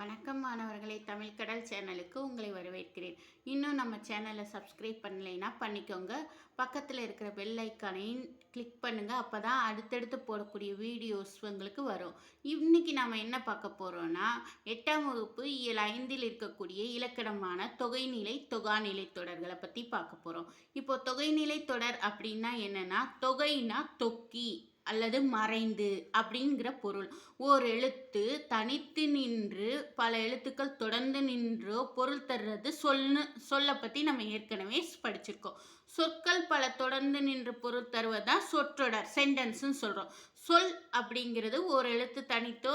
வணக்கம் மாணவர்களை தமிழ் கடல் சேனலுக்கு உங்களை வரவேற்கிறேன். இன்னும் நம்ம சேனலை சப்ஸ்கிரைப் பண்ணலைன்னா பண்ணிக்கோங்க. பக்கத்தில் இருக்கிற பெல் ஐக்கானையும் கிளிக் பண்ணுங்கள் அப்போ தான் அடுத்தடுத்து போடக்கூடிய வீடியோஸ் உங்களுக்கு வரும். இன்னைக்கு நாம் என்ன பார்க்க போகிறோன்னா எட்டாம் வகுப்பு இயல் ஐந்தில் இருக்கக்கூடிய இலக்கணமான தொகைநிலை தொகாநிலை தொடர்களை பற்றி பார்க்க போகிறோம் இப்போ தொகைநிலை தொடர் அப்படின்னா என்னென்னா தொகைனா தொக்கி. அல்லது மறைந்து அப்படிங்கிற பொருள். ஓர் எழுத்து தனித்து நின்று பல எழுத்துக்கள் தொடர்ந்து நின்றோ பொருள் தர்றது சொல்னு சொல்லை பற்றி நம்ம ஏற்கனவே படிச்சிருக்கோம். சொற்கள் பல தொடர்ந்து நின்று பொருள் தருவதுதான் சொற்றொடர் சென்டென்ஸ்ன்னு சொல்கிறோம் சொல் அப்படிங்கிறது ஒரு எழுத்து தனித்தோ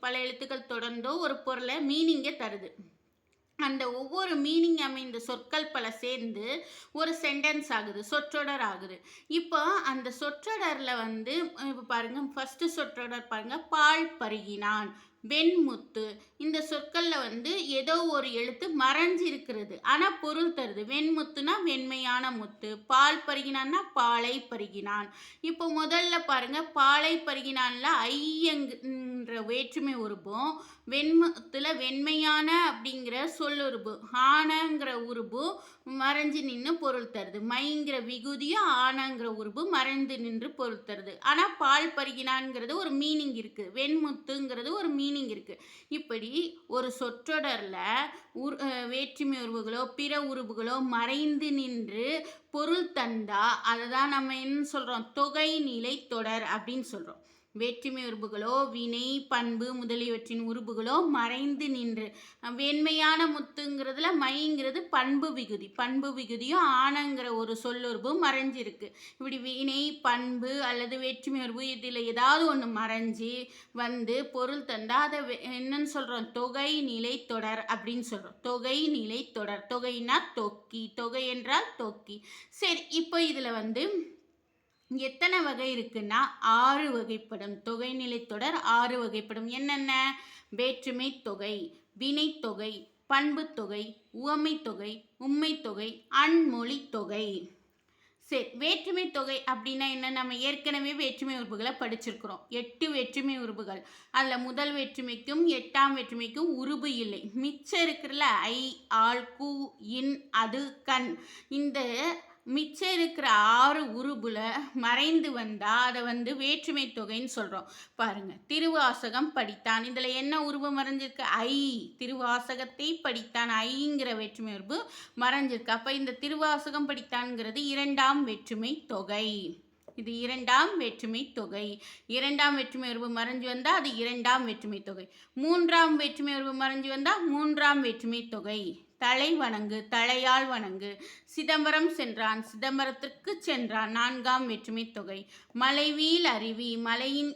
பல எழுத்துக்கள் தொடர்ந்தோ ஒரு பொருளை மீனிங்கே தருது. அந்த ஒவ்வொரு மீனிங் அமைந்த சொற்கள் பல சேர்ந்து ஒரு சென்டென்ஸ் ஆகுது சொற்றொடர் ஆகுது. இப்போ அந்த சொற்றொடரில் வந்து இப்போ பாருங்க ஃபஸ்ட்டு சொற்றொடர் பாருங்கள் பால் பருகினான் வெண்முத்து. இந்த சொற்களில் வந்து ஏதோ ஒரு எழுத்து மறைஞ்சு இருக்கிறது ஆனால் பொருள் தருது. வெண்முத்துனா வெண்மையான முத்து பால் பருகினான்னா பாலை பருகினான். இப்போ முதல்ல பாருங்கள் பாலை பருகினான்ல அப்படிங்கிற வேற்றுமை உருபும் வெண்மத்தில் வெண்மையான அப்படிங்கிற சொல்லுருபு ஆனங்கிற உருபு மறைஞ்சு நின்று பொருள் தருது. மைங்கிற விகுதியும் ஆனங்கிற உருபு மறைந்து நின்று பொருள் தருது. ஆனால் பால் பருகினான்ங்கிறது ஒரு மீனிங் இருக்குது வெண்முத்துங்கிறது ஒரு மீனிங் இருக்குது இப்படி ஒரு சொற்றொடரில் உரு வேற்றுமை உருவுகளோ பிற உருவுகளோ மறைந்து நின்று பொருள் தந்தா அதை தான் நம்ம என்ன சொல்கிறோம் தொகை நிலை தொடர் அப்படின்னு சொல்கிறோம் வேற்றுமை உறுப்புகளோ வினை பண்பு முதலியவற்றின் உறுப்புகளோ மறைந்து நின்று வெண்மையான முத்துங்கிறதுல மைங்கிறது பண்பு விகுதி. பண்பு விகுதியும் ஆனங்கிற ஒரு சொல்லுருபு மறைஞ்சிருக்கு. இப்படி வினை பண்பு அல்லது வேற்றுமை உறுப்பு இதில் ஏதாவது ஒன்று மறைஞ்சி வந்து பொருள் தந்தால் அதை என்னன்னு சொல்கிறோம் தொகை நிலை தொடர் அப்படின்னு சொல்கிறோம் தொகை நிலை தொடர். தொகைனா தொக்கி. தொகை என்றால் தொக்கி. சரி இப்போ இதில் வந்து எத்தனை வகை இருக்குன்னா ஆறு வகைப்படும். தொகைநிலை தொடர் ஆறு வகைப்படும். என்னென்ன? வேற்றுமை தொகை வினைத்தொகை பண்புத்தொகை உவமைத்தொகை உவமை தொகை தொகை அன்மொழி தொகை. சரி வேற்றுமை தொகை அப்படின்னா என்ன? நம்ம ஏற்கனவே வேற்றுமை உறுப்புகளை படிச்சிருக்கிறோம். எட்டு வேற்றுமை உறுப்புகள். அதில் முதல் வேற்றுமைக்கும் எட்டாம் வேற்றுமைக்கும் உருபு இல்லை. மிச்சம் இருக்கிறல ஐ ஆள் கூ இன் அது கண். இந்த மிச்சம் இருக்கிற ஆறு உருபுல மறைந்து வந்தால் அதை வந்து வேற்றுமை தொகைன்னு சொல்கிறோம் பாருங்க திருவாசகம் படித்தான். இதில் என்ன உருவு மறைஞ்சிருக்கு? ஐ. திருவாசகத்தை படித்தான். ஐங்கிற வேற்றுமை உருவு மறைஞ்சிருக்கு. அப்போ இந்த திருவாசகம் படித்தான்ங்கிறது இரண்டாம் வேற்றுமை தொகை. இது இரண்டாம் வேற்றுமை தொகை. இரண்டாம் வேற்றுமை உறவு மறைஞ்சு வந்தால் அது இரண்டாம் வேற்றுமை தொகை. மூன்றாம் வேற்றுமை உறவு மறைஞ்சு வந்தால் மூன்றாம் வேற்றுமை தொகை. தலை வணங்கு தலையால் வணங்கு. சிதம்பரம் சென்றான் சிதம்பரத்திற்கு சென்றான். நான்காம் வேற்றுமை தொகை. மலைவீல் அருவி மலையின்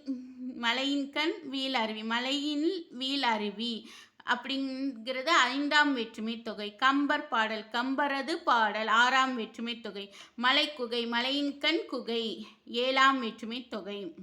மலையின் கண் வீல் அருவி மலையின் வீல் அருவி அப்படிங்கிறது ஐந்தாம் வேற்றுமை தொகை. கம்பர் பாடல் கம்பரது பாடல் ஆறாம் வேற்றுமை தொகை. மலை குகை மலையின் கண் குகை ஏழாம் வேற்றுமை தொகை.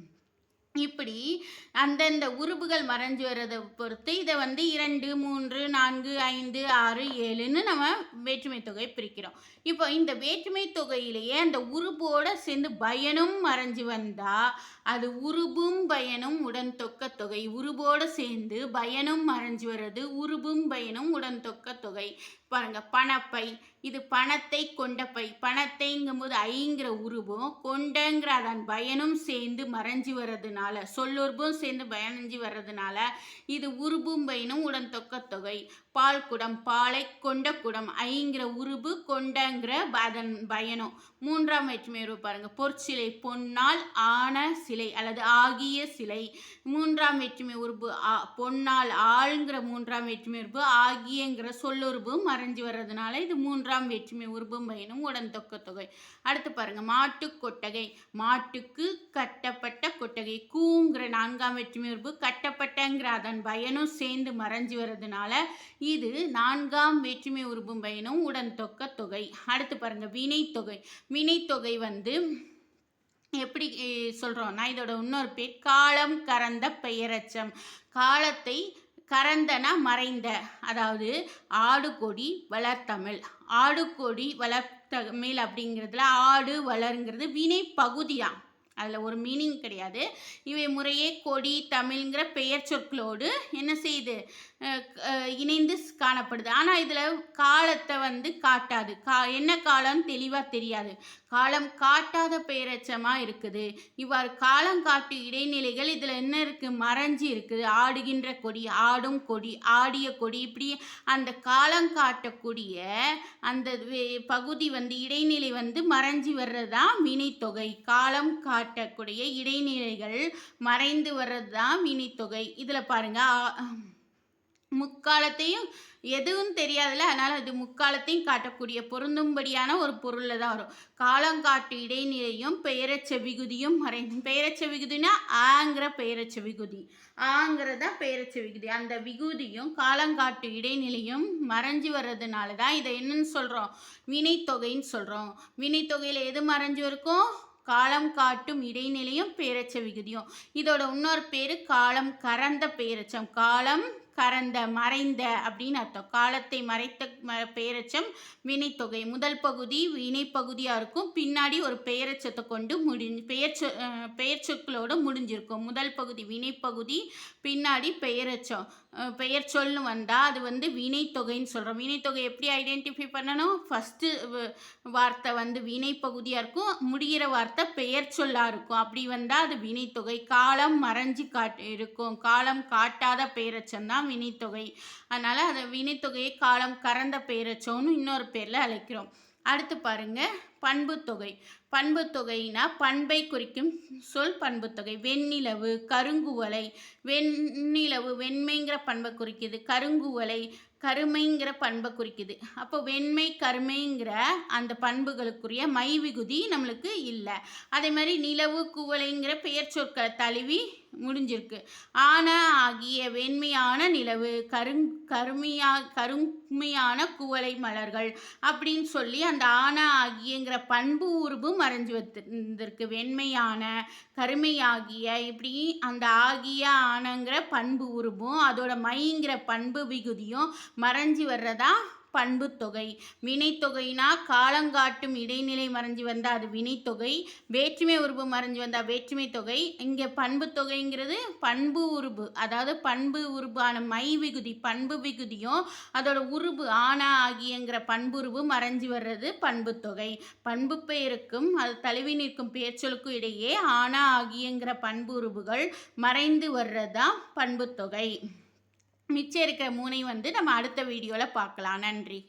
இப்படி அந்தந்த உறுப்புகள் மறைஞ்சு வர்றதை பொறுத்து இதை வந்து இரண்டு மூன்று நான்கு ஐந்து ஆறு ஏழுன்னு நம்ம வேற்றுமை தொகை பிரிக்கிறோம். இப்போ இந்த வேற்றுமை தொகையிலேயே அந்த உருபோட சேர்ந்து பயனும் மறைஞ்சு வந்தால் அது உருபும் பயனும் உடன் தொக்க தொகை. உருபோடு சேர்ந்து பயனும் மறைஞ்சு வர்றது உருபும் பயனும் உடன் தொக்க தொகை. பாருங்க பணப்பை. இது பணத்தை கொண்ட பை. பணத்தைங்கும்போது ஐங்கிற உருவம் கொண்டங்கிற அதன் பயனும் சேர்ந்து மறைஞ்சு வர்றதுனால சொல்லுருபும் சேர்ந்து பயனஞ்சு வர்றதுனால இது உருபும் பயனும் உடன் தொக்க தொகை பால் குடம் பாலை கொண்ட குடம் ஐங்கிற உருபு கொண்டங்கிற அதன் பயனும் மூன்றாம் வேற்றுமை உருவு பாருங்க. பொற்சிலை பொன்னால் ஆன சிலை அல்லது ஆகிய சிலை. மூன்றாம் வேற்றுமை உருபு பொன்னால் ஆளுங்கிற மூன்றாம் வேற்றுமை உருபு ஆகியங்கிற சொல்லுருபு மறைஞ்சு வர்றதுனால இது மூன்றாம் வேற்றுமை உருபும் பயனும் உடன் தொக்க தொகை. அடுத்து பாருங்க. மாட்டு கொட்டகை மாட்டுக்கு கட்டப்பட்ட கொட்டகை. கூங்கிற நான்காம் வேற்றுமை உருபு கட்டப்பட்டங்கிற அதன் பயனும் சேர்ந்து மறைஞ்சு வர்றதுனால இது நான்காம் வேற்றுமை உருபும் பயனும். உடன் தொக்க தொகை. அடுத்து பாருங்க வினைத்தொகை வினைத்தொகை வந்து எப்படி சொல்கிறோம் நான் இதோட இன்னொரு பேர் காலம் கறந்த பெயரச்சம். காலத்தை கறந்தனா மறைந்த அதாவது ஆடுகொடி வளர்த்தமிழ் ஆடுகொடி வளர்த்தமிழ் அப்படிங்கிறதுல ஆடு வளருங்கிறது வினை தான் அதில் ஒரு மீனிங் கிடையாது. இவை முறையே கொடி தமிழ்ங்கிற பெயர் சொற்களோடு என்ன செய்யுது இணைந்து காணப்படுது. ஆனால் இதில் காலத்தை வந்து காட்டாது. கா என்ன காலம்னு தெளிவாக தெரியாது. காலம் காட்டாத பெயரச்சமாக இருக்குது. இவ்வாறு காலம் காட்டு இடைநிலைகள் இதில் என்ன இருக்குது மறைஞ்சி இருக்குது. ஆடுகின்ற கொடி ஆடும் கொடி ஆடிய கொடி இப்படி அந்த காலம் காட்டக்கூடிய அந்த பகுதி வந்து இடைநிலை வந்து மறைஞ்சி வர்றது தான் வினைத்தொகை. காலம் காட்டக்கூடிய இடைநிலைகள் மறைந்து வர்றது தான் வினைத்தொகை இதில் பாருங்க முக்காலத்தையும் எதுவும் தெரியாதுல்ல? அதனால் அது முக்காலத்தையும் காட்டக்கூடிய பொருந்தும்படியான ஒரு பொருளில் தான் வரும். காலங்காட்டு இடைநிலையும் பெயரச்ச விகுதியும் மறை பெயரச்ச விகுதினா ஆங்கிற பெயரச்ச விகுதி. ஆங்கிறதா பெயரச்ச விகுதி. அந்த விகுதியும் காலங்காட்டு இடைநிலையும் மறைஞ்சு வர்றதுனால தான் இதை என்னன்னு சொல்கிறோம் வினைத்தொகைன்னு சொல்கிறோம் வினைத்தொகையில் எது மறைஞ்சு இருக்கும்? காலம் காட்டும் இடைநிலையும் பேரச்ச விகுதியும். இதோட இன்னொரு பேர் காலம் கறந்த பேரச்சம். காலம் கறந்த மறைந்த அப்படின்னு அர்த்தம். காலத்தை மறைத்த ம- வினைத்தொகை. முதல் பகுதி வினைப்பகுதியாக இருக்கும். பின்னாடி ஒரு பெயரச்சத்தை கொண்டு முடிஞ்சு பெயர்ச்சொ சொ முடிஞ்சிருக்கும். முதல் பகுதி வினைப்பகுதி பின்னாடி பெயரச்சம் பெயர் சொல்னு வந்தால் அது வந்து வினைத்தொகைன்னு சொல்கிறோம் வினைத்தொகை எப்படி ஐடென்டிஃபை பண்ணணும்? ஃபஸ்ட்டு வார்த்தை வந்து வினைப்பகுதியாக இருக்கும். முடிகிற வார்த்தை பெயர் சொல்லாக இருக்கும். அப்படி வந்தால் அது வினைத்தொகை. காலம் மறைஞ்சு காட் இருக்கும். காலம் காட்டாத பெயரச்சம் தான் வினைத்தொகை. அதனால் அந்த வினைத்தொகையை காலம் கறந்த பெயரச்சோன்னு இன்னொரு பேரில் அழைக்கிறோம். அடுத்து பாருங்க பண்புத்தொகை. பண்புத்தொகைனா பண்பை குறிக்கும் சொல் பண்புத்தொகை. வெண்ணிலவு கருங்குவலை. வெண்ணிலவு வெண்மைங்கிற பண்பை குறிக்குது. கருங்குவலை கருமைங்கிற பண்பை குறிக்குது. அப்போ வெண்மை கருமைங்கிற அந்த பண்புகளுக்குரிய மை விகுதி நம்மளுக்கு இல்லை. அதே மாதிரி நிலவு குவலைங்கிற பெயர் சொற்களை தழுவி முடிஞ்சிருக்கு. ஆன ஆகிய வெண்மையான நிலவு கருங் கருமையா கருமையான குவளை மலர்கள் அப்படின்னு சொல்லி அந்த ஆன ஆகியங்கிற பண்பு உருவும் மறைஞ்சு வந்திருக்கு. வெண்மையான கருமையாகிய இப்படி அந்த ஆகிய ஆனங்கிற பண்பு உருவும் அதோட மைங்கிற பண்பு விகுதியும் மறைஞ்சு வர்றதா பண்புத்தொகை. வினைத்தொகைனா காலங்காட்டும் இடைநிலை மறைஞ்சு வந்தால் அது வினைத்தொகை. வேற்றுமை உருபு மறைஞ்சு வந்தால் வேற்றுமை தொகை. இங்கே பண்புத்தொகைங்கிறது பண்பு உருபு அதாவது பண்பு உருபான மை விகுதி பண்பு விகுதியும் அதோட உருபு ஆனா ஆகியங்கிற பண்புருவு மறைஞ்சு வர்றது பண்புத்தொகை. பண்பு பெயருக்கும் அது தழுவி நிற்கும் பெயர்ச்சொலுக்கும் இடையே ஆனா ஆகியங்கிற பண்புருவுகள் மறைந்து வர்றதா பண்புத்தொகை. மிச்சம் இருக்கிற மூணையும் வந்து நம்ம அடுத்த வீடியோவில் பார்க்கலாம். நன்றி.